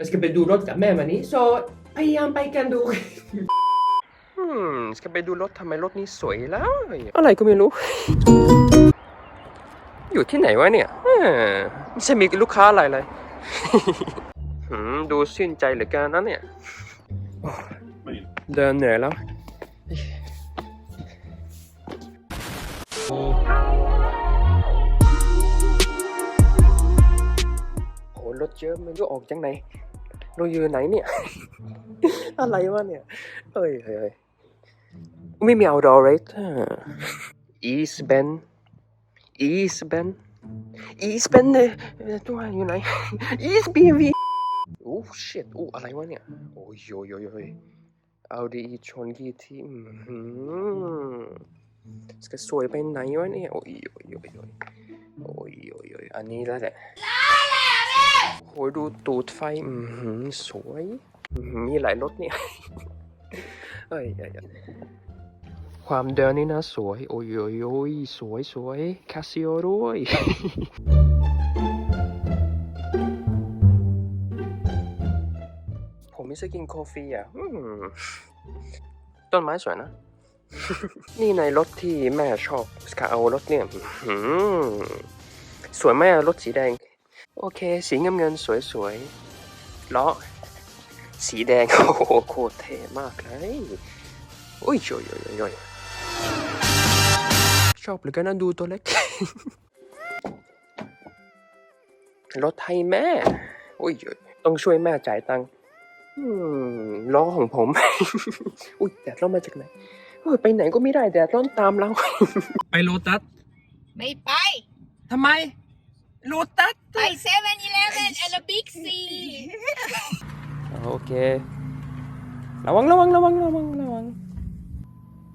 Jag ska be du rådka med mig ni, så พยายามไปกันดู อืมสไปดูรถทำไมรถนี้สวยแล้ว อะไรก็ไม่รู้ อยู่ที่ไหนวะเนี่ยเออไม่ใช่มีลูกค้าอะไรเลย หืมดูชื่นใจเหลือเกินนะเนี่ยโอ้เดินเหนื่อยแล้ว โหรถเยอะมันจะออกจังไหน เราอยู่ไหนเนี่ย อะไรวะเนี่ย เอ้ยเฮ้ยเฮ้ยไม่มี outdoor rate อะ East Bend East Bend East Bend เนี่ยเอ่อตัวอยู่ไหน East BMV โอ้ shit โอ้อะไรวะเนี่ย โอ้ยโยโยโยยเอาดีชนกี่ทีอืมหืมจะสวยไปไหนวะเนี่ย โอ้ยโยโยโยยโอ้ยโยโยยอันนี้แล้วแหละโอ้ยดูตูดไฟอืมสวย มีหลายรถเนี่ยเอ้ยอยความเดินนี่นะสวย โอ้ยโอ้ยโอ้ยสวยสวยคาซิโอด้วยผมไม่ใช่กินกาแฟอะต้นไม้สวยนะ นี่ในรถที่แม่ชอบสกาเอารถเนี่ยอื้อหือสวยแม่รถสีแดง โอเค สีเงินเงินสวยสวยๆล้อสีแดง โอ้โหโคตรเท่มากเลยอุ้ยโยโยโยโยชอบเหลือเกันนะดูตัวเล็กรถให้แม่อุ้ยโยต้องช่วยแม่จ่ายตังค์อืมล้อของผม อุ้ยแดดร้อนมาจากไหนเฮ้ยไปไหนก็ไม่ได้แดดร้อนตามเรา ไปโลตัส ไม่ไปทำไม โลตัสไปเซเว่นอีเ